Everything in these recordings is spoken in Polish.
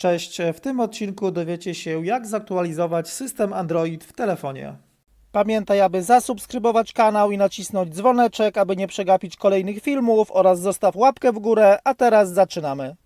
Cześć, w tym odcinku dowiecie się jak zaktualizować system Android w telefonie. Pamiętaj, aby zasubskrybować kanał i nacisnąć dzwoneczek, aby nie przegapić kolejnych filmów oraz zostaw łapkę w górę, a teraz zaczynamy.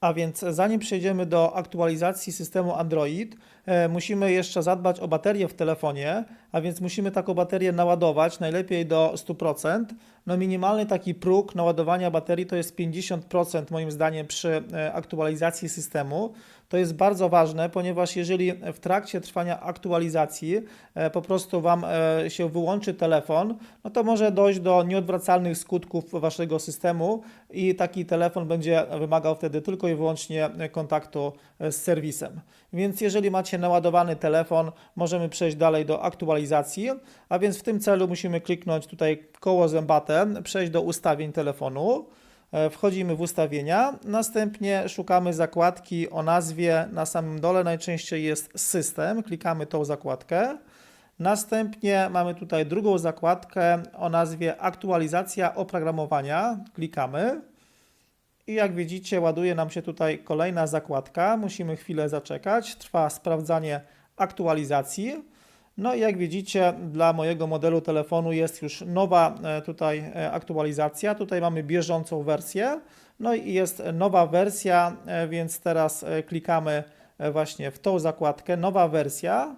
A więc zanim przejdziemy do aktualizacji systemu Android, e, musimy jeszcze zadbać o baterię w telefonie, a więc musimy taką baterię naładować, najlepiej do 100%. No minimalny taki próg naładowania baterii to jest 50% moim zdaniem przy e, aktualizacji systemu. To jest bardzo ważne, ponieważ jeżeli w trakcie trwania aktualizacji e, po prostu Wam e, się wyłączy telefon, no to może dojść do nieodwracalnych skutków Waszego systemu i taki telefon będzie wymagał wtedy tylko i wyłącznie kontaktu z serwisem. Więc jeżeli macie naładowany telefon, możemy przejść dalej do aktualizacji, a więc w tym celu musimy kliknąć tutaj koło zębate, przejść do ustawień telefonu. E, Wchodzimy w ustawienia, następnie szukamy zakładki o nazwie na samym dole, najczęściej jest system, klikamy tą zakładkę. Następnie mamy tutaj drugą zakładkę o nazwie aktualizacja oprogramowania, klikamy. I jak widzicie, ładuje nam się tutaj kolejna zakładka. Musimy chwilę zaczekać. Trwa sprawdzanie aktualizacji. No i jak widzicie, dla mojego modelu telefonu jest już nowa e, tutaj e, aktualizacja. Tutaj mamy bieżącą wersję. No i jest nowa wersja, e, więc teraz klikamy właśnie w tą zakładkę, nowa wersja.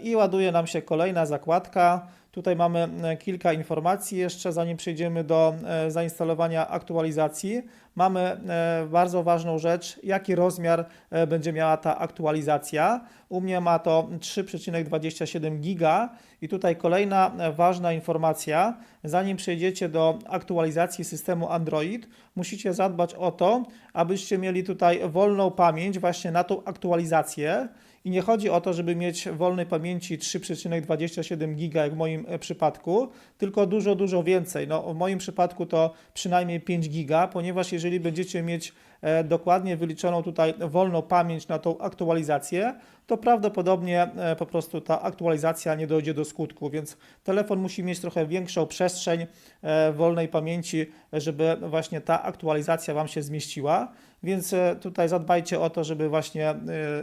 I ładuje nam się kolejna zakładka. Tutaj mamy e, kilka informacji jeszcze, zanim przejdziemy do e, zainstalowania aktualizacji. Mamy e, bardzo ważną rzecz, jaki rozmiar będzie miała ta aktualizacja. U mnie ma to 3,27 giga i tutaj kolejna ważna informacja. Zanim przejdziecie do aktualizacji systemu Android, musicie zadbać o to, abyście mieli tutaj wolną pamięć właśnie na tą aktualizację. I nie chodzi o to, żeby mieć wolnej pamięci 3,27 giga jak w moim e, przypadku, tylko dużo, dużo więcej. No, w moim przypadku to przynajmniej 5 giga, ponieważ jeżeli będziecie mieć e, dokładnie wyliczoną tutaj wolną pamięć na tą aktualizację, to prawdopodobnie e, po prostu ta aktualizacja nie dojdzie do skutku, więc telefon musi mieć trochę większą przestrzeń wolnej pamięci, żeby właśnie ta aktualizacja Wam się zmieściła. Więc e, tutaj zadbajcie o to, żeby właśnie e,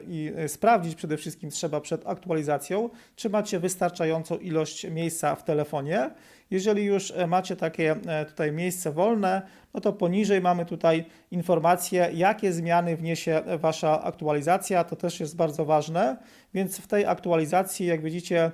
i e, sprawdzić przede wszystkim trzeba przed aktualizacją, czy macie wystarczającą ilość miejsca w telefonie. Jeżeli już macie takie tutaj miejsce wolne, no to poniżej mamy tutaj informacje, jakie zmiany wniesie Wasza aktualizacja. To też jest bardzo ważne, więc w tej aktualizacji, jak widzicie,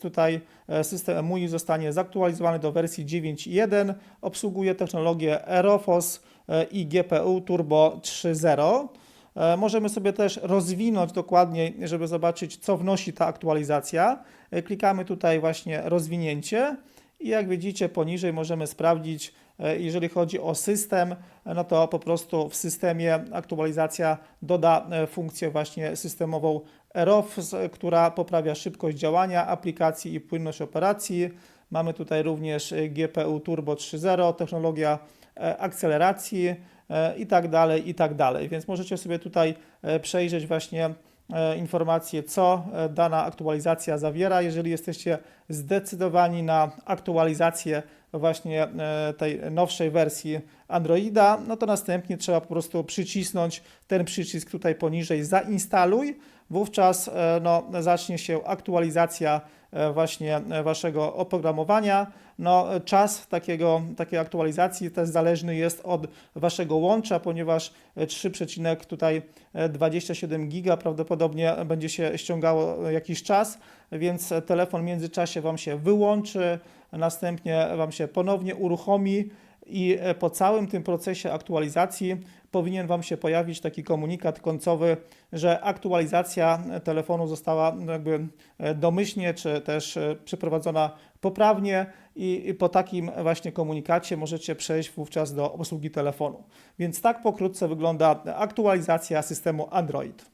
tutaj system EMUI zostanie zaktualizowany do wersji 9.1. Obsługuje technologię Aerofos i GPU Turbo 3.0. E, Możemy sobie też rozwinąć dokładniej, żeby zobaczyć, co wnosi ta aktualizacja. E, Klikamy tutaj właśnie rozwinięcie i jak widzicie poniżej możemy sprawdzić, e, jeżeli chodzi o system, no to po prostu w systemie aktualizacja doda e, funkcję właśnie systemową ROFS, która poprawia szybkość działania aplikacji i płynność operacji. Mamy tutaj również e, GPU Turbo 3.0, technologia e, akceleracji e, i tak dalej, i tak dalej. Więc możecie sobie tutaj e, przejrzeć właśnie e, informacje, co e, dana aktualizacja zawiera. Jeżeli jesteście zdecydowani na aktualizację właśnie e, tej nowszej wersji Androida, no to następnie trzeba po prostu przycisnąć ten przycisk tutaj poniżej zainstaluj. Wówczas e, no, zacznie się aktualizacja e, właśnie waszego oprogramowania. No, czas takiego, takiej aktualizacji też zależny jest od waszego łącza, ponieważ e, 3, tutaj e, 27 giga prawdopodobnie będzie się ściągało jakiś czas, więc telefon w międzyczasie wam się wyłączy, następnie wam się ponownie uruchomi i e, po całym tym procesie aktualizacji powinien Wam się pojawić taki komunikat końcowy, że aktualizacja e, telefonu została no, jakby e, domyślnie czy też przeprowadzona poprawnie i po takim właśnie komunikacie możecie przejść wówczas do obsługi telefonu. Więc tak pokrótce wygląda aktualizacja systemu Android.